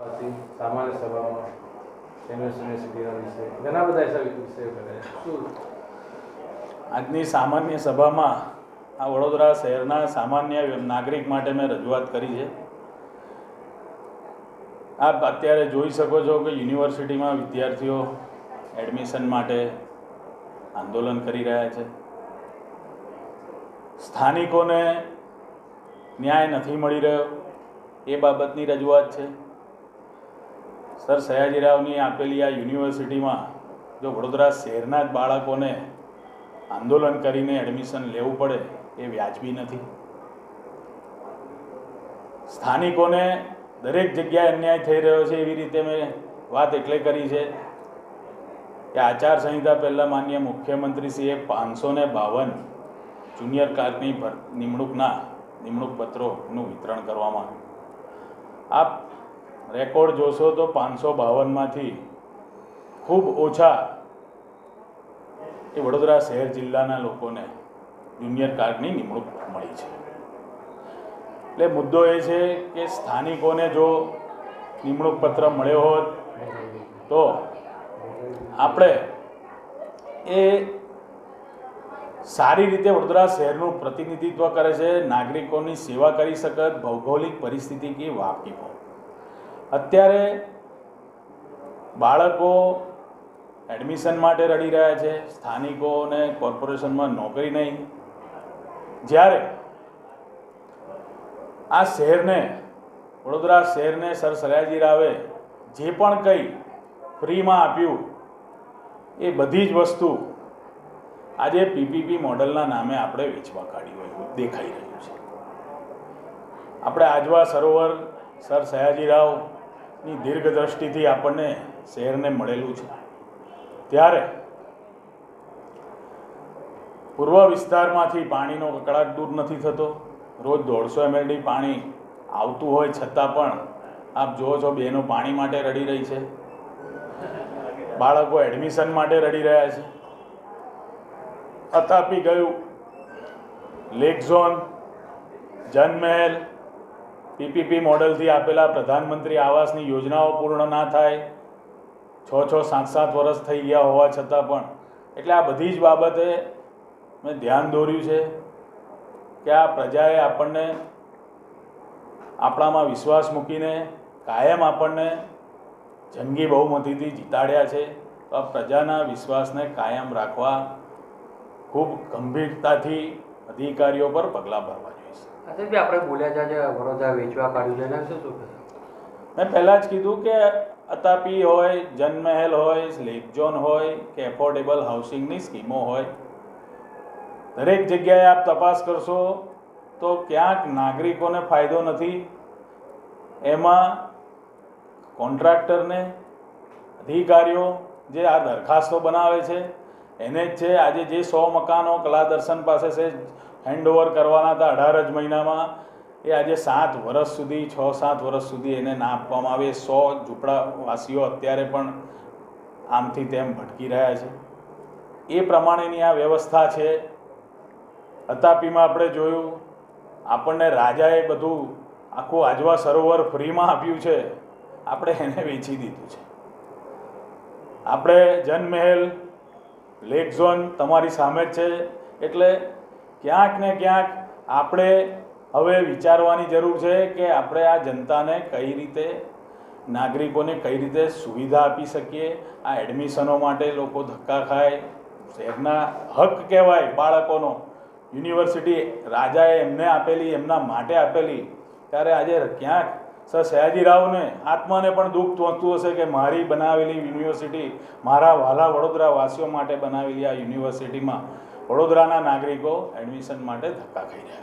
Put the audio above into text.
સામાન્ય સભામાં યુનિવર્સિટીના વિશે ઘણા બધા આજની સામાન્ય સભામાં આ વડોદરા શહેરના સામાન્ય નાગરિક માટે મેં રજૂઆત કરી છે. આપ અત્યારે જોઈ શકો છો કે યુનિવર્સિટીમાં વિદ્યાર્થીઓ એડમિશન માટે આંદોલન કરી રહ્યા છે. સ્થાનિકોને ન્યાય નથી મળી રહ્યો. એ બાબતની રજૂઆત છે. સર સયાજીરાવની આપેલી આ યુનિવર્સિટીમાં જો વડોદરા શહેરના જ બાળકોને આંદોલન કરીને એડમિશન લેવું પડે એ વ્યાજબી નથી. સ્થાનિકોને દરેક જગ્યાએ અન્યાય થઈ રહ્યો છે એવી રીતે મેં વાત એટલે કરી છે કે આચારસંહિતા પહેલાં માન્ય મુખ્યમંત્રીશ્રીએ પાંચસો ને બાવન જુનિયર કાર્કની નિમણૂકના નિમણૂક પત્રોનું વિતરણ કરવામાં આવ્યું. આપ રેકોર્ડ જોશો તો પાંચસો બાવનમાંથી ખૂબ ઓછા એ વડોદરા શહેર જિલ્લાના લોકોને જુનિયર કાર્ડની નિમણૂક મળી છે. એટલે મુદ્દો એ છે કે સ્થાનિકોને જો નિમણૂક પત્ર મળ્યો હોત તો આપણે એ સારી રીતે વડોદરા શહેરનું પ્રતિનિધિત્વ કરે છે, નાગરિકોની સેવા કરી શકત, ભૌગોલિક પરિસ્થિતિ કે વાકેફ અત્યારે બાળકો એડમિશન માટે રડી રહ્યા છે, સ્થાનિકોને કોર્પોરેશનમાં નોકરી નહીં. જ્યારે આ શહેરને, વડોદરા શહેરને સર સયાજી રાવે જે પણ કંઈ ફ્રીમાં આપ્યું, એ બધી જ વસ્તુ આજે પીપીપી મોડલના નામે આપણે વેચવા કાઢી હોય દેખાઈ રહ્યું છે. આપણે આજવા સરોવર સર સયાજીરાવની દીર્ઘ દ્રષ્ટિથી આપણને શહેરને મળેલું છે. ત્યારે પૂર્વ વિસ્તારમાંથી પાણીનો કકડાટ દૂર નથી થતો. રોજ દોઢસો એમએલડી પાણી આવતું હોય છતાં પણ આપ જુઓ છો બહેનો પાણી માટે રડી રહી છે. બાળકો એડમિશન માટે રડી રહ્યા છે. અતાપી ગયું. લેક ઝોન, જનમહેલ પીપીપી મોડલથી આપેલા પ્રધાનમંત્રી આવાસની યોજનાઓ પૂર્ણ ના થાય છ છ સાત સાત વર્ષ થઈ ગયા હોવા છતાં પણ. એટલે આ બધી જ બાબતે મેં ધ્યાન દોર્યું છે કે આ પ્રજાએ આપણને આપણામાં વિશ્વાસ મૂકીને કાયમ આપણને જંગી બહુમતીથી જીતાડ્યા છે. તો આ પ્રજાના વિશ્વાસને કાયમ રાખવા ખૂબ ગંભીરતાથી અધિકારીઓ પર પગલાં ભરવા જોઈશે આપણે બોલ્યા છે જે વેચવા કાઢ્યું છે મેં પહેલાં જ કીધું કે અતાપી હોય, જનમહેલ હોય લેક ઝોન હોય, કે એફોર્ડેબલ હાઉસિંગની સ્કીમો હોય, દરેક જગ્યાએ આપ તપાસ કરશો તો ક્યાંક નાગરિકોને ફાયદો નથી. એમાં કોન્ટ્રાક્ટરને અધિકારીઓ જે આ દરખાસ્તો બનાવે છે, એને જ છે, આજે જે સો મકાનો કલા દર્શન પાસે છે હેન્ડઓવર કરવાના હતા અઢાર જ મહિનામાં. એ આજે સાત વર્ષ સુધી, છ, સાત વર્ષ સુધી એને ના આપવામાં આવે. સો ઝૂંપડાવાસીઓ અત્યારે પણ આમથી તેમ ભટકી રહ્યા છે. એ પ્રમાણેની આ વ્યવસ્થા છે. અતાપીમાં આપણે જોયું, આપણને રાજાએ બધું આખું આજવા સરોવર ફ્રીમાં આપ્યું છે. આપણે એને વેચી દીધું છે. આપણે જનમહેલ, લેક ઝોન તમારી સામે જ છે. એટલે ક્યાંક ને ક્યાંક આપણે હવે વિચારવાની જરૂર છે કે આપણે આ જનતાને કઈ રીતે, નાગરિકોને કઈ રીતે સુવિધા આપી શકીએ? આ એડમિશનો માટે લોકો ધક્કા ખાય. શહેરના હક કહેવાય બાળકોનો. યુનિવર્સિટી રાજાએ એમને આપેલી, એમના માટે આપેલી. ત્યારે આજે ક્યાંક સર સયાજીરાવને આત્માને પણ દુઃખ પહોંચતું હશે કે મારી બનાવેલી યુનિવર્સિટી, મારા વાલા વડોદરા વાસીઓ માટે બનાવેલી આ યુનિવર્સિટીમાં વડોદરાના નાગરિકો એડમિશન માટે ધક્કા ખાઈ રહ્યા છે.